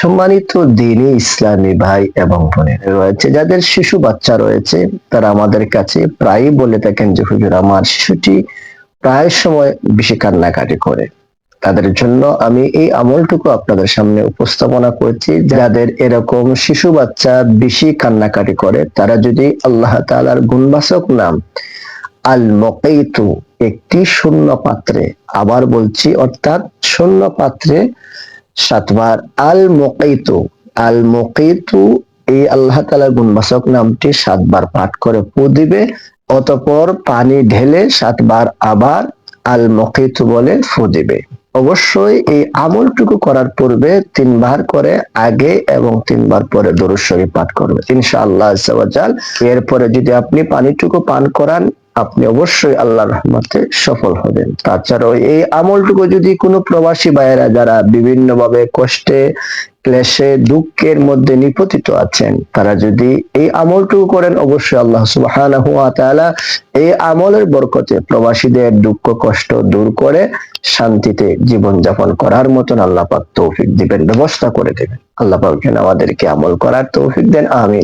সম্মানিত দ্বীনি ইসলামী ভাই এবং বোনেরা রয়েছে, যাদের শিশু বাচ্চা রয়েছে, তারা আমাদের কাছে প্রায়ই বলে থাকেন যে, হুজুর, আমার শিশুটি প্রায় সময় বেশি কান্নাকাটি করে। তাদের জন্য আমি এই আমলটুকু আপনাদের সামনে উপস্থাপনা করছি, যাদের এরকম শিশু বাচ্চা বেশি কান্নাকাটি করে, তারা যদি আল্লাহ তাআলার গুণবাচক নাম আল মকাইতু একটি শূন্য পাত্রে, আবার বলছি, অর্থাৎ শূন্য পাত্রে সাতবার আল মকাইতু আল মকাইতু এই আল্লাহ তাআলার গুণবাচক নামটি সাতবার পাঠ করে পু দিবে, অতপর পানি ঢেলে সাতবার আবার আল মকিতু বলে ফু দিবে। অবশ্যই এই আমলটুকু করার পূর্বে তিনবার করে আগে এবং তিনবার পরে দরুদ শরীফ পাঠ করবে, ইনশাআল্লাহ এরপরে যদি আপনি পানিটুকু পান করান আপনি অবশ্যই আল্লাহর রহমতে সফল হবেন। তাছাড়াও এই আমলটুকু যদি কোনো প্রবাসী ভাইয়েরা যারা বিভিন্নভাবে কষ্টে, ক্লেশে, দুঃখের মধ্যে নিপতিত আছেন, তারা যদি এই আমলটুকু করেন, অবশ্যই আল্লাহ তাআলা এই আমলের বরকতে প্রবাসীদের দুঃখ, কষ্ট দূর করে শান্তিতে জীবন যাপন করার মতন আল্লাহ পাক তৌফিক দিবেন, ব্যবস্থা করে দেবেন। আল্লাহ পাক যেন আমাদেরকে আমল করার তৌফিক দেন, আমিন।